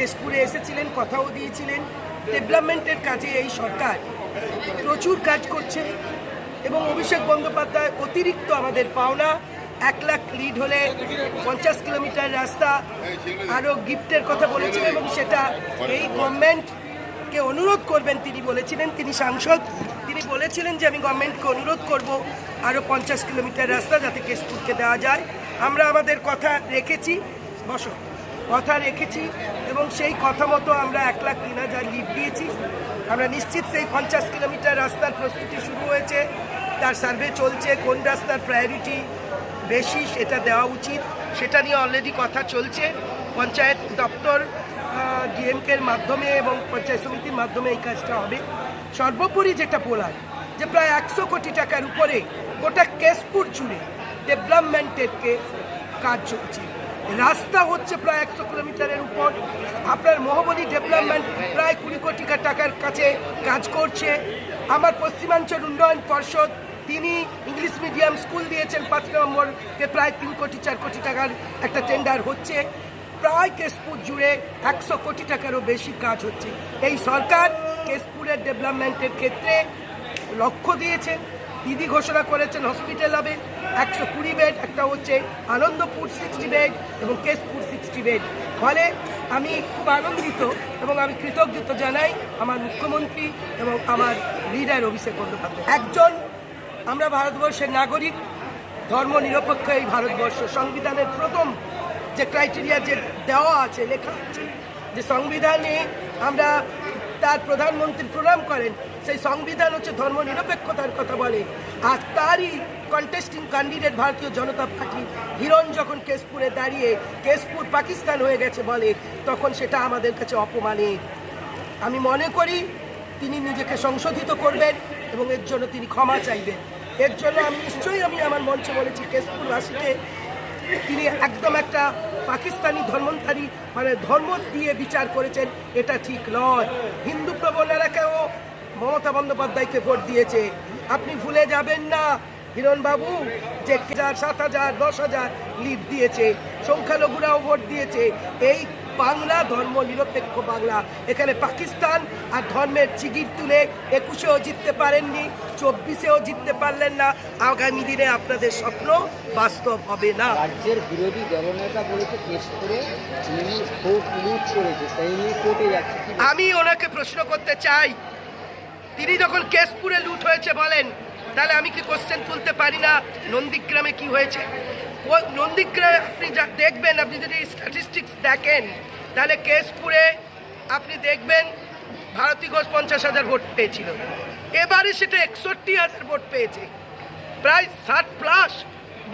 তেজপুরে এসেছিলেন, কথাও দিয়েছিলেন। ডেভেলপমেন্টের কাজে এই সরকার প্রচুর কাজ করছে এবং অভিষেক বন্দ্যোপাধ্যায় অতিরিক্ত আমাদের পাওনা। এক লাখ লিড হলে পঞ্চাশ কিলোমিটার রাস্তা আরও গিফটের কথা বলেছিলেন এবং সেটা এই গভর্নমেন্টকে অনুরোধ করবেন, তিনি বলেছিলেন, তিনি সাংসদ। তিনি বলেছিলেন যে আমি গভর্নমেন্টকে অনুরোধ করব আরও পঞ্চাশ কিলোমিটার রাস্তা যাতে কেশপুরকে দেওয়া যায়। আমরা আমাদের কথা রেখেছি। বসো। কথা রেখেছি এবং সেই কথা মতো আমরা এক লাখ তিন হাজার লিড দিয়েছি। আমরা নিশ্চিত সেই পঞ্চাশ কিলোমিটার রাস্তার প্রস্তুতি শুরু হয়েছে। তার সার্ভে চলছে, কোন রাস্তার প্রায়োরিটি বেশি সেটা দেওয়া উচিত, সেটা নিয়ে অলরেডি কথা চলছে। পঞ্চায়েত দপ্তর ডিএমকের মাধ্যমে এবং পঞ্চায়েত সমিতির মাধ্যমে এই কাজটা হবে। সর্বোপরি যেটা বলার, যে প্রায় একশো কোটি টাকার উপরে গোটা কেশপুর জুড়ে ডেভেলপমেন্টেরকে কাজ চলছে। রাস্তা হচ্ছে প্রায় একশো কিলোমিটারের উপর। আপনার মহাবলী ডেভেলপমেন্ট প্রায় কুড়ি কোটি টাকার কাছে কাজ করছে। আমার পশ্চিমাঞ্চল উন্নয়ন পর্ষদ, তিনি ইংলিশ মিডিয়াম স্কুল দিয়েছেন পাঁচ নম্বরকে, প্রায় তিন কোটি, চার কোটি টাকার একটা টেন্ডার হচ্ছে। প্রায় কেশপুর জুড়ে একশো কোটি টাকারও বেশি কাজ হচ্ছে। এই সরকার কেশপুরের ডেভেলপমেন্টের ক্ষেত্রে লক্ষ্য দিয়েছেন দিদি ঘোষণা করেছেন হসপিটাল হবে, একশো কুড়ি বেড, একটা হচ্ছে আনন্দপুর সিক্সটি বেড এবং কেশপুর সিক্সটি বেড। ফলে আমি খুব আনন্দিত এবং আমি কৃতজ্ঞতা জানাই আমার মুখ্যমন্ত্রী এবং আমার লিডার অভিষেক বন্দ্যোপাধ্যায়। একজন আমরা ভারতবর্ষের নাগরিক ধর্ম নিরপেক্ষ এই ভারতবর্ষ, সংবিধানের প্রথম যে ক্রাইটেরিয়া যে দেওয়া আছে, লেখা আছে যে সংবিধানে আমরা তার প্রধানমন্ত্রী প্রণাম করেন সেই সংবিধান হচ্ছে ধর্ম নিরপেক্ষতার কথা বলে। আর তারই কন্টেস্টিং ক্যান্ডিডেট ভারতীয় জনতা পার্টি হিরণ যখন কেশপুরে দাঁড়িয়ে কেশপুর পাকিস্তান হয়ে গেছে বলে, তখন সেটা আমাদের কাছে অপমানের আমি মনে করি তিনি নিজেকে সংশোধিত করবেন এবং এর জন্য তিনি ক্ষমা চাইবেন। এর জন্য আমি নিশ্চয়ই আমি আমার মঞ্চে বলেছি, কেশপুরবাসীকে তিনি একদম একটা পাকিস্তানি ধর্মধারী মানে ধর্ম দিয়ে বিচার করেছেন, এটা ঠিক নয়। হিন্দু প্রবণেরাকেও মমতা বন্দ্যোপাধ্যায়কে ভোট দিয়েছে। আপনি ভুলে যাবেন না হিরণবাবু যে হাজার সাত হাজার দশ হাজার লিড দিয়েছে সংখ্যালঘুরাও ভোট দিয়েছে। এই বাংলা ধর্ম নিরপেক্ষ বাংলা। এখানে পাকিস্তান আর ধর্মের চিগির তুলে একুশেও জিততে পারেননি চব্বিশেও জিততে পারলেন না। আগামী দিনে আপনাদের স্বপ্ন বাস্তব হবে না। রাজ্যের বিরোধী দলনেতা বলেছে তৃণমূল ভোট লুট করেছে তাই নিয়ে কোর্টে যাচ্ছে। আমি ওনাকে প্রশ্ন করতে চাই তিনি যখন কেশপুরে লুট হয়েছে বলেন, তাহলে আমি কি কোশ্চেন তুলতে পারি না? নন্দীগ্রামে কি হয়েছে? নন্দীগ্রামে আপনি যা দেখবেন, আপনি যদি স্ট্যাটিস্টিক্স দেখেন, তাহলে কেশপুরে আপনি দেখবেন ভারতী ঘোষ পঞ্চাশ হাজার ভোট পেয়েছিল। এবারে সেটা একষট্টি হাজার ভোট পেয়েছে। প্রায় ষাট প্লাস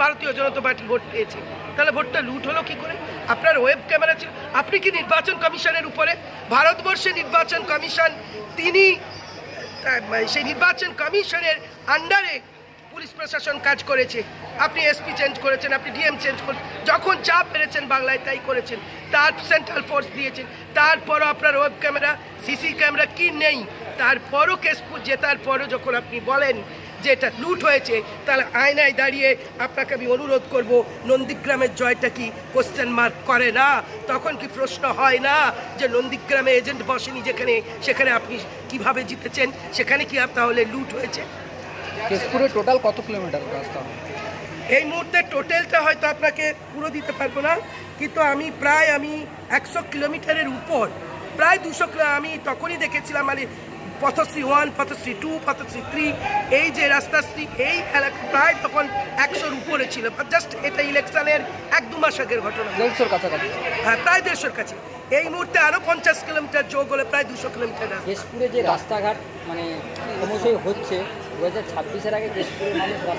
ভারতীয় জনতা পার্টি ভোট পেয়েছে। তাহলে ভোটটা লুট হলো কি করে? আপনার ওয়েব ক্যামেরা ছিল। আপনি কি নির্বাচন কমিশনের উপরে? ভারতবর্ষে নির্বাচন কমিশন, তিনি সেই নির্বাচন কমিশনের আন্ডারে পুলিশ প্রশাসন কাজ করেছে। আপনি এসপি চেঞ্জ করেছেন, আপনি ডিএম চেঞ্জ করেছেন যখন যা পেরেছেন বাংলায় তাই করেছেন। তার সেন্ট্রাল ফোর্স দিয়েছেন। তারপরও আপনার ওয়েব ক্যামেরা সিসি ক্যামেরা কি নেই? তারপরও কেশপুর জেতার পরও যখন আপনি বলেন যে এটা লুট হয়েছে তাহলে আয়নায় দাঁড়িয়ে আপনাকে আমি অনুরোধ করব নন্দীগ্রামের জয়টা কি কোশ্চেন মার্ক করে না? তখন কি প্রশ্ন হয় না যে নন্দীগ্রামে এজেন্ট বসেনি যেখানে সেখানে আপনি কীভাবে জিতেছেন? সেখানে কি তাহলে লুট হয়েছে? কেশপুরে টোটাল কত কিলোমিটার রাস্তা? এই মুহূর্তে টোটালটা হয়তো আপনাকে পুরো দিতে পারব না কিন্তু আমি প্রায় আমি একশো কিলোমিটারের উপর প্রায় দুশো আমি তখনই দেখেছিলাম মানে Pathashree one Pathashree two Pathashree three এই যে রাস্তাশ্রী এই এলাকা প্রায় তখন একশোর উপরে ছিল। জাস্ট এটা ইলেকশনের এক দু মাস আগের ঘটনা। দেড়শোর কাছাকাছি। হ্যাঁ প্রায় দেড়শোর কাছে। এই মুহূর্তে আরও পঞ্চাশ কিলোমিটার যোগ হলে প্রায় দুশো কিলোমিটার রাস্তা। কেশপুরে যে রাস্তাঘাট মানে ক্রমশই হচ্ছে দু হাজার ছাব্বিশের আগে মানুষ